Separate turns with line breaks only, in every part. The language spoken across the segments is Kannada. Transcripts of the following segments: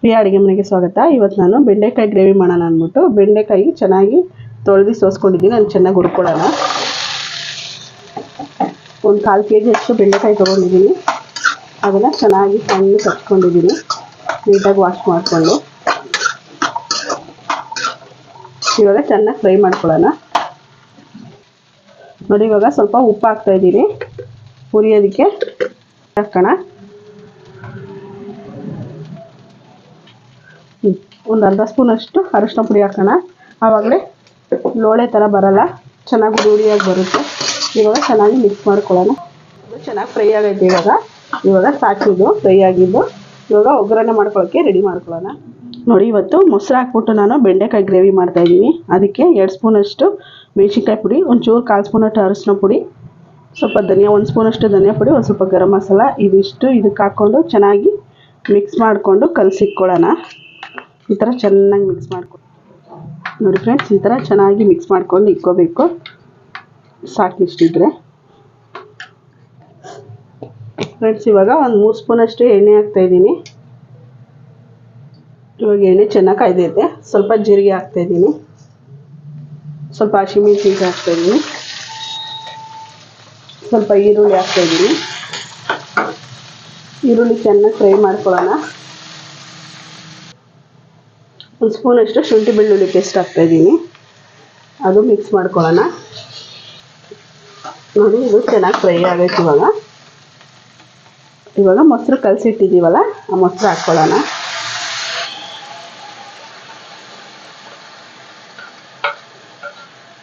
ಪ್ರಿಯ ಅಡುಗೆ ಮನೆಗೆ ಸ್ವಾಗತ. ಇವತ್ತು ನಾನು ಬೆಂಡೆಕಾಯಿ ಗ್ರೇವಿ ಮಾಡೋಣ ಅಂದ್ಬಿಟ್ಟು ಬೆಂಡೆಕಾಯಿ ಚೆನ್ನಾಗಿ ತೊಳೆದು ಸೋಸ್ಕೊಂಡಿದ್ದೀನಿ. ನಾನು ಚೆನ್ನಾಗಿ ಹುರ್ಕೊಳ್ಳೋಣ. ಒಂದು ಕಾಲು ಕೆ ಜಿ ಅಷ್ಟು ಬೆಂಡೆಕಾಯಿ ತೊಗೊಂಡಿದ್ದೀನಿ. ಅದನ್ನು ಚೆನ್ನಾಗಿ ಸಣ್ಣ ಕಟ್ಕೊಂಡಿದ್ದೀನಿ ನೀಟಾಗಿ ವಾಶ್ ಮಾಡಿಕೊಂಡು. ಇವಾಗ ಚೆನ್ನಾಗಿ ಫ್ರೈ ಮಾಡ್ಕೊಳ್ಳೋಣ. ನೋಡಿ, ಇವಾಗ ಸ್ವಲ್ಪ ಉಪ್ಪು ಹಾಕ್ತಾಯಿದ್ದೀನಿ ಹುರಿಯೋದಕ್ಕೆ ಹಾಕೋಣ. ಒಂದು ಅರ್ಧ ಸ್ಪೂನಷ್ಟು ಅರಿಶಿನ ಪುಡಿ ಹಾಕೋಣ. ಆವಾಗಲೇ ಲೋಳೆ ಥರ ಬರಲ್ಲ. ಚೆನ್ನಾಗಿ ರೂಢಿಯಾಗಿ ಬರುತ್ತೆ. ಇವಾಗ ಚೆನ್ನಾಗಿ ಮಿಕ್ಸ್ ಮಾಡ್ಕೊಳ್ಳೋಣ. ಚೆನ್ನಾಗಿ ಫ್ರೈ ಆಗೈತೆ ಇವಾಗ. ಇವಾಗ ಸಾಕಿದ್ದು ಫ್ರೈ ಆಗಿದ್ದು. ಇವಾಗ ಒಗ್ಗರಣೆ ಮಾಡ್ಕೊಳ್ಳೋಕ್ಕೆ ರೆಡಿ ಮಾಡ್ಕೊಳ್ಳೋಣ. ನೋಡಿ, ಇವತ್ತು ಮೊಸರು ಹಾಕ್ಬಿಟ್ಟು ನಾನು ಬೆಂಡೆಕಾಯಿ ಗ್ರೇವಿ ಮಾಡ್ತಾಯಿದ್ದೀನಿ ಅದಕ್ಕೆ ಎರಡು ಸ್ಪೂನಷ್ಟು ಮೆಣಸಿನ್ಕಾಯಿ ಪುಡಿ, ಒಂಚೂರು ಕಾಲು ಸ್ಪೂನಷ್ಟು ಅರಿಶಿನ ಪುಡಿ, ಸ್ವಲ್ಪ ಧನಿಯಾ, ಒಂದು ಸ್ಪೂನಷ್ಟು ಧನಿಯಾ ಪುಡಿ, ಒಂದು ಸ್ವಲ್ಪ ಗರಂ ಮಸಾಲ, ಇದಿಷ್ಟು ಇದಕ್ಕೆ ಹಾಕ್ಕೊಂಡು ಚೆನ್ನಾಗಿ ಮಿಕ್ಸ್ ಮಾಡಿಕೊಂಡು ಕಲಸಿಟ್ಕೊಳ್ಳೋಣ. ಈ ಥರ ಚೆನ್ನಾಗಿ ಮಿಕ್ಸ್ ಮಾಡ್ಕೊಂಡು ನೋಡಿ ಫ್ರೆಂಡ್ಸ್ ಈ ಥರ ಚೆನ್ನಾಗಿ ಮಿಕ್ಸ್ ಮಾಡ್ಕೊಂಡು ಇಕ್ಕೋಬೇಕು ಸಾಕಿಷ್ಟಿದ್ರೆ ಫ್ರೆಂಡ್ಸ್ ಇವಾಗ ಒಂದು ಮೂರು ಸ್ಪೂನಷ್ಟು ಎಣ್ಣೆ ಹಾಕ್ತಾಯಿದ್ದೀನಿ ಇವಾಗ ಎಣ್ಣೆ ಚೆನ್ನಾಗಿ ಕಾಯ್ದೈತೆ. ಸ್ವಲ್ಪ ಜೀರಿಗೆ ಹಾಕ್ತಾಯಿದ್ದೀನಿ ಸ್ವಲ್ಪ ಹಸಿಮೆಣಸಿನ್ಕಾಯಿ ಹಾಕ್ತಾಯಿದ್ದೀನಿ ಸ್ವಲ್ಪ ಈರುಳ್ಳಿ ಹಾಕ್ತಾಯಿದ್ದೀನಿ ಈರುಳ್ಳಿ ಚೆನ್ನಾಗಿ ಫ್ರೈ ಮಾಡ್ಕೊಳ್ಳೋಣ. ಒಂದು ಸ್ಪೂನಷ್ಟು ಶುಂಠಿ ಬೆಳ್ಳುಳ್ಳಿ ಪೇಸ್ಟ್ ಹಾಕ್ತಾಯಿದ್ದೀನಿ ಅದು ಮಿಕ್ಸ್ ಮಾಡ್ಕೊಳ್ಳೋಣ. ನೋಡಿ, ಇದು ಚೆನ್ನಾಗಿ ಫ್ರೈ ಆಗೈತೆ ಇವಾಗ. ಇವಾಗ ಮೊಸರು ಕಲಸಿಟ್ಟಿದ್ದೀವಲ್ಲ ಆ ಮೊಸರು ಹಾಕ್ಕೊಳ್ಳೋಣ.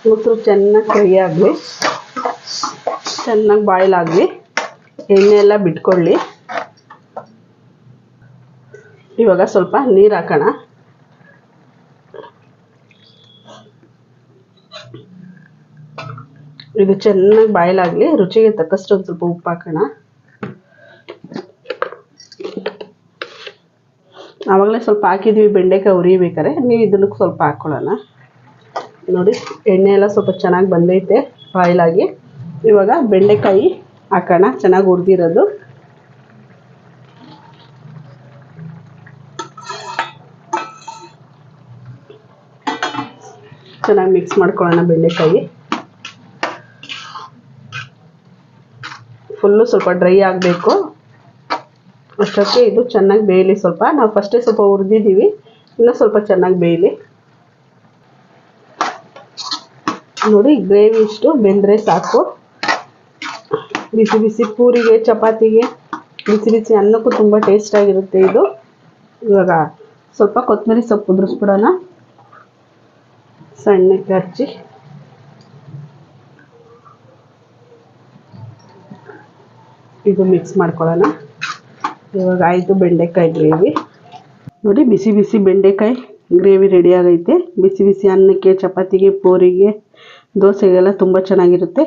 ಮೊಸರು ಚೆನ್ನಾಗಿ ಫ್ರೈ ಆಗಲಿ, ಚೆನ್ನಾಗಿ ಬಾಯ್ಲ್ ಆಗಲಿ ಎಣ್ಣೆ ಎಲ್ಲ ಬಿಟ್ಕೊಳ್ಳಿ. ಇವಾಗ ಸ್ವಲ್ಪ ನೀರು ಹಾಕೋಣ. ಇದು ಚೆನ್ನಾಗಿ ಬಾಯ್ಲ್ ಆಗಲಿ ರುಚಿಗೆ ತಕ್ಕಷ್ಟು ಒಂದು ಸ್ವಲ್ಪ ಉಪ್ಪು ಹಾಕೋಣ. ಆವಾಗಲೇ ಸ್ವಲ್ಪ ಹಾಕಿದ್ವಿ, ಬೆಂಡೆಕಾಯಿ ಉರಿಬೇಕಾರೆ ನೀವು ಇದನ್ನು ಸ್ವಲ್ಪ ಹಾಕ್ಕೊಳ್ಳೋಣ ನೋಡಿ, ಎಣ್ಣೆ ಎಲ್ಲ ಸ್ವಲ್ಪ ಚೆನ್ನಾಗಿ ಬಂದೈತೆ ಬಾಯ್ಲ್ ಆಗಿ ಇವಾಗ ಬೆಂಡೆಕಾಯಿ ಹಾಕೋಣ, ಚೆನ್ನಾಗಿ ಉರಿದಿರೋದು ಚೆನ್ನಾಗಿ ಮಿಕ್ಸ್ ಮಾಡ್ಕೊಳ್ಳೋಣ ಬೆಂಡೆಕಾಯಿ. ಫುಲ್ಲು ಸ್ವಲ್ಪ ಡ್ರೈ ಆಗಬೇಕು. ಅಷ್ಟೊತ್ತಿಗೆ ಇದು ಚೆನ್ನಾಗಿ ಬೇಯಲಿ ಸ್ವಲ್ಪ. ನಾವು ಫಸ್ಟೇ ಸ್ವಲ್ಪ ಹುರಿದಿದ್ದೀವಿ. ಇನ್ನೂ ಸ್ವಲ್ಪ ಚೆನ್ನಾಗಿ ಬೇಯಲಿ. ನೋಡಿ ಗ್ರೇವಿ ಇಷ್ಟು ಬೆಂದರೆ ಸಾಕು. ಬಿಸಿ ಬಿಸಿ ಪೂರಿಗೆ, ಚಪಾತಿಗೆ, ಬಿಸಿ ಬಿಸಿ ಅನ್ನಕ್ಕೂ ತುಂಬ ಟೇಸ್ಟಾಗಿರುತ್ತೆ ಇದು. ಇವಾಗ ಸ್ವಲ್ಪ ಕೊತ್ತಂಬರಿ ಸೊಪ್ಪು ಉದುರಿಸ್ಬಿಡೋಣ. ಸಣ್ಣಕ್ಕೆ ಹಚ್ಚಿ. ಇದು ಮಿಕ್ಸ್ ಮಾಡ್ಕೊಳ್ಳೋಣ. ಇವಾಗ ಆಯಿತು ಬೆಂಡೆಕಾಯಿ ಗ್ರೇವಿ. ನೋಡಿ, ಬಿಸಿ ಬಿಸಿ ಬೆಂಡೆಕಾಯಿ ಗ್ರೇವಿ ರೆಡಿ ಆಗೈತೆ. ಬಿಸಿ ಬಿಸಿ ಅನ್ನಕ್ಕೆ, ಚಪಾತಿಗೆ, ಪೂರಿಗೆ, ದೋಸೆಗೆಲ್ಲ ತುಂಬ ಚೆನ್ನಾಗಿರುತ್ತೆ.